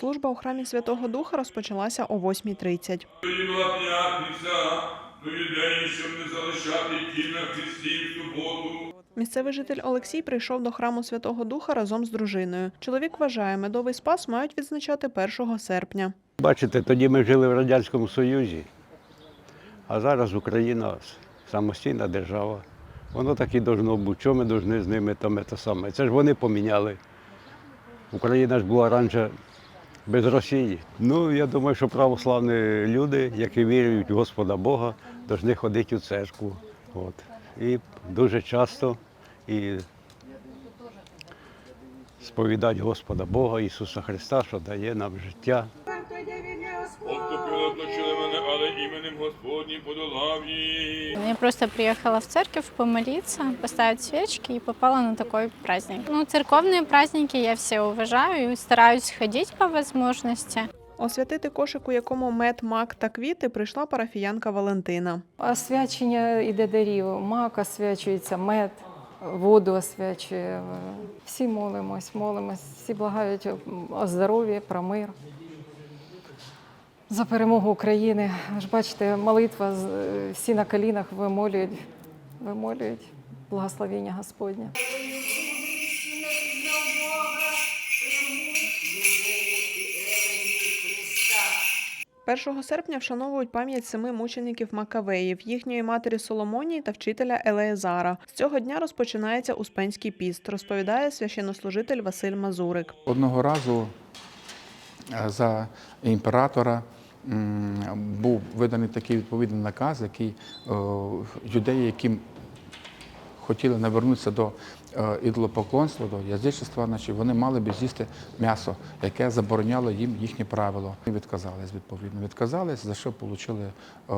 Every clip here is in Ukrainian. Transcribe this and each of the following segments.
Служба у храмі Святого Духа розпочалася о 8.30. Тоді була п'ятниця, до людей, щоб не залишати тіль на Христі в суботу. Місцевий житель Олексій прийшов до храму Святого Духа разом з дружиною. Чоловік вважає, медовий спас мають відзначати 1 серпня. Бачите, тоді ми жили в Радянському Союзі, а зараз Україна самостійна держава. Воно так і должно бути. Що ми повинні з ними там те саме? Це ж вони поміняли. Україна ж була раніше без Росії. Ну, я думаю, що православні люди, які вірують в Господа Бога, повинні ходити у церкву. От. І дуже часто і сповідати Господа Бога, Ісуса Христа, що дає нам життя. Іменем Господнім подолав їх. Я просто приехала в церковь помолиться, поставить свечки и попала на такой праздник. Ну, церковные праздники я все уважаю и стараюсь ходить по возможности. Освятити кошик, у якому мед, мак та квіти, прийшла парафіянка Валентина. Освячення іде дарів, мак освячується, мед, воду освячує. Всі молимось, молимось, всі благають о здоров'ї, про мир. За перемогу України. Ви ж бачите, молитва, з- всі на колінах вимолюють, вимолюють благословення Господнє. 1 серпня вшановують пам'ять семи мучеників Макавеїв, їхньої матері Соломонії та вчителя Елеезара. З цього дня розпочинається Успенський піст, розповідає священнослужитель Василь Мазурик. Одного разу е, за імператора був виданий такий відповідний наказ, який е, юдеї, які хотіли навернутися до е, ідолопоклонства, до язичества, значить, вони мали б з'їсти м'ясо, яке забороняло їм їхнє правило. І відказались відповідно. Відказались, за що отримали е,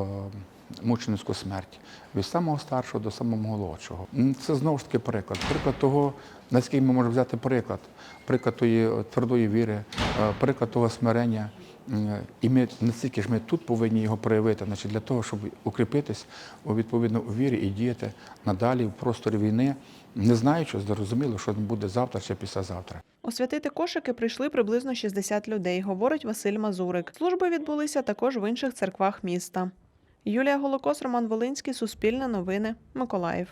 мученицьку смерть від самого старшого до самого молодшого. Це знову ж таки приклад. Приклад того, наскільки ми можемо взяти приклад, приклад тої твердої віри, приклад того смирення. М, І ми настільки ж ми тут повинні його проявити, значить, для того, щоб укріпитись у відповідно у вірі і діяти надалі в просторі війни, не знаючи, зрозуміло, що буде завтра чи післязавтра. Освятити кошики прийшли приблизно 60 людей, говорить Василь Мазурик. Служби відбулися також в інших церквах міста. Юлія Голокос, Роман Волинський, Суспільне новини, Миколаїв.